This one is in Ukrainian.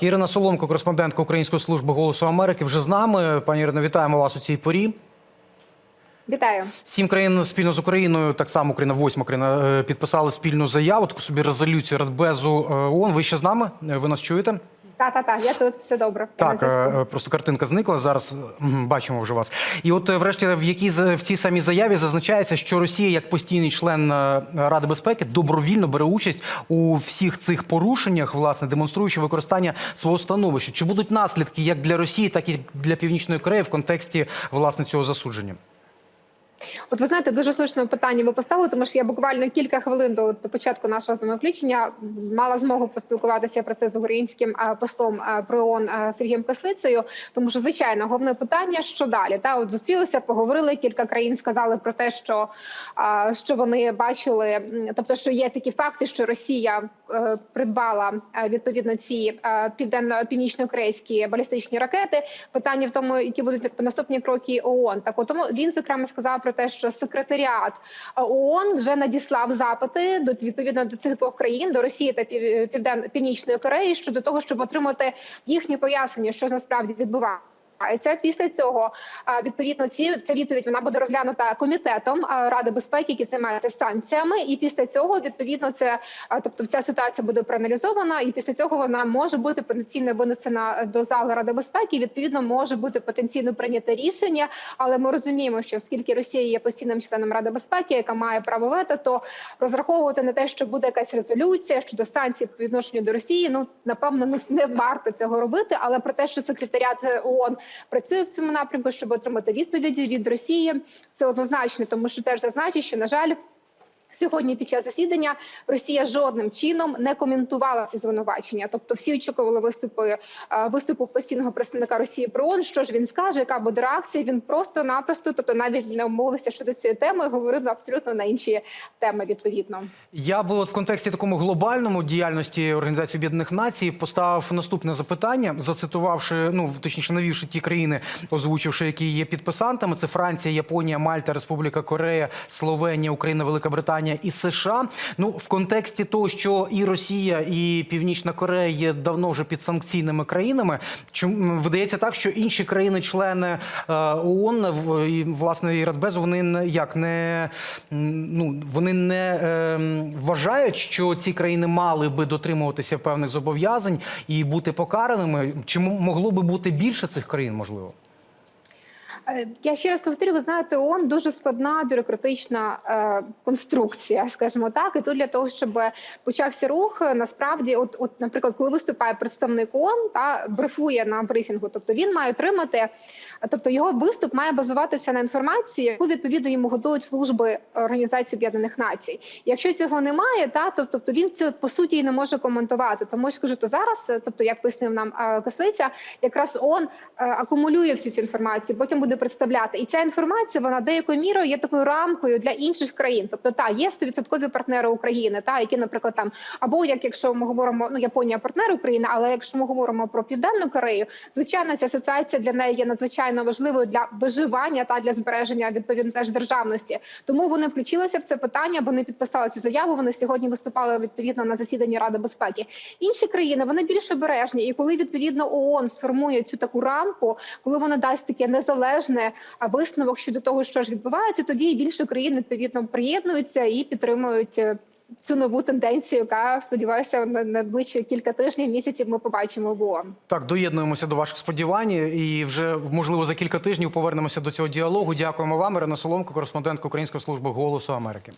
Ірина Соломко, кореспондентка Української служби голосу Америки, вже з нами. Пані Ірино, вітаємо вас у цій порі. Вітаю. Сім країн спільно з Україною, так само Україна, восьма країна, е, підписали спільну заяву, таку собі резолюцію Радбезу е, ООН. Ви ще з нами? Е, Ви нас чуєте? Та та та я тут все добре. Так, е, просто картинка зникла. Зараз бачимо вже вас. І от, е, врешті, в якій в цій самій заяві зазначається, що Росія, як постійний член е, Ради безпеки, добровільно бере участь у всіх цих порушеннях, власне, демонструючи використання свого становища. Чи будуть наслідки як для Росії, так і для Північної Кореї в контексті власне цього засудження? От ви знаєте, дуже слушне питання ви поставили, тому що я буквально кілька хвилин до, початку нашого з вами включення мала змогу поспілкуватися про це з українським е, послом е, про ООН е, Сергієм Каслицею. Тому що звичайно головне питання, що далі? Та от зустрілися, поговорили. Кілька країн сказали про те, що, що вони бачили, тобто, що є такі факти, що Росія придбала відповідно ці е, південно північно-корейські балістичні ракети. Питання в тому, які будуть наступні кроки ООН. Так, от тому він зокрема сказав про те, що секретаріат е, ООН вже надіслав запити до відповідно до цих двох країн до Росії та Пів- Південно Північної Кореї щодо того, щоб отримати їхні пояснення, що насправді відбувається. Після цього відповідно ці ця відповідь вона буде розглянута комітетом Ради безпеки, який займається санкціями. І після цього відповідно це тобто ця ситуація буде проаналізована, і після цього вона може бути потенційно винесена до зали Ради безпеки. і, Відповідно, може бути потенційно прийняте рішення. Але ми розуміємо, що оскільки Росія є постійним членом Ради безпеки, яка має право вето, то розраховувати на те, що буде якась резолюція щодо санкцій по відношенню до Росії, ну напевно не, не варто цього робити. Але про те, що секретаріат е, ООН працює в цьому напрямку, щоб отримати відповіді від Росії, це однозначно, тому що теж зазначить, що на жаль. Сьогодні під час засідання Росія жодним чином не коментувала ці звинувачення. Тобто, всі очікували виступи е, виступу постійного представника Росії про ООН. Що ж він скаже, яка буде реакція? Він просто-напросто, тобто навіть не обмовився щодо цієї теми, говорив абсолютно на інші теми. Відповідно, Я би от в контексті такому глобальному діяльності Організації Об'єднаних Націй поставив наступне запитання, зацитувавши, ну точніше, навівши ті країни, озвучивши, які є підписантами: це Франція, Японія, Мальта, Республіка Корея, Словенія, Україна, Велика Британія і США. Ну в контексті того, що і Росія, і Північна Корея є давно вже підсанкційними країнами. Чому видається так, що інші країни-члени е, ООН і власне і Радбезу, вони як не ну вони не е, вважають, що ці країни мали би дотримуватися певних зобов'язань і бути покараними. Чи могло би бути більше цих країн, можливо? Е, Я ще раз повторю, ви знаєте, ООН дуже складна бюрократична е, конструкція, скажімо так. І тут для того, щоб почався рух, насправді, от, от, наприклад, коли виступає представник ООН та брифує на брифінгу, тобто він має отримати, тобто його виступ має базуватися на інформації, яку відповідно йому готують служби Організації Об'єднаних Націй. Якщо цього немає, та то тобто він це по суті не може коментувати. Тому що кажу, то зараз, е, тобто як пояснив нам е, Кислиця, якраз ООН е, акумулює всю цю інформацію, потім буде представляти. І ця інформація вона деякою мірою є такою рамкою для інших країн. Тобто, та є 100% партнери України, та які, наприклад, там або як якщо ми говоримо, ну Японія партнер України, але якщо ми говоримо про південну Корею, звичайно, ця асоціація для неї є надзвичайно важливою для виживання та для збереження відповідно теж державності. Тому вони включилися в це питання. Вони підписали цю заяву. Вони сьогодні виступали відповідно на засіданні Ради безпеки. Інші країни вони більш обережні, і коли відповідно ООН сформує цю таку рамку, коли вона дасть таке незалежне висновок щодо того, що ж відбувається, тоді і більше країн відповідно приєднуються і підтримують. Цю нову тенденцію, яка сподіваюся, на найближчі кілька тижнів місяців ми побачимо в ООН. Так, доєднуємося до ваших сподівань і вже можливо за кілька тижнів повернемося до цього діалогу. Дякуємо вам, Ірина Соломко, кореспондентка Української служби голосу Америки.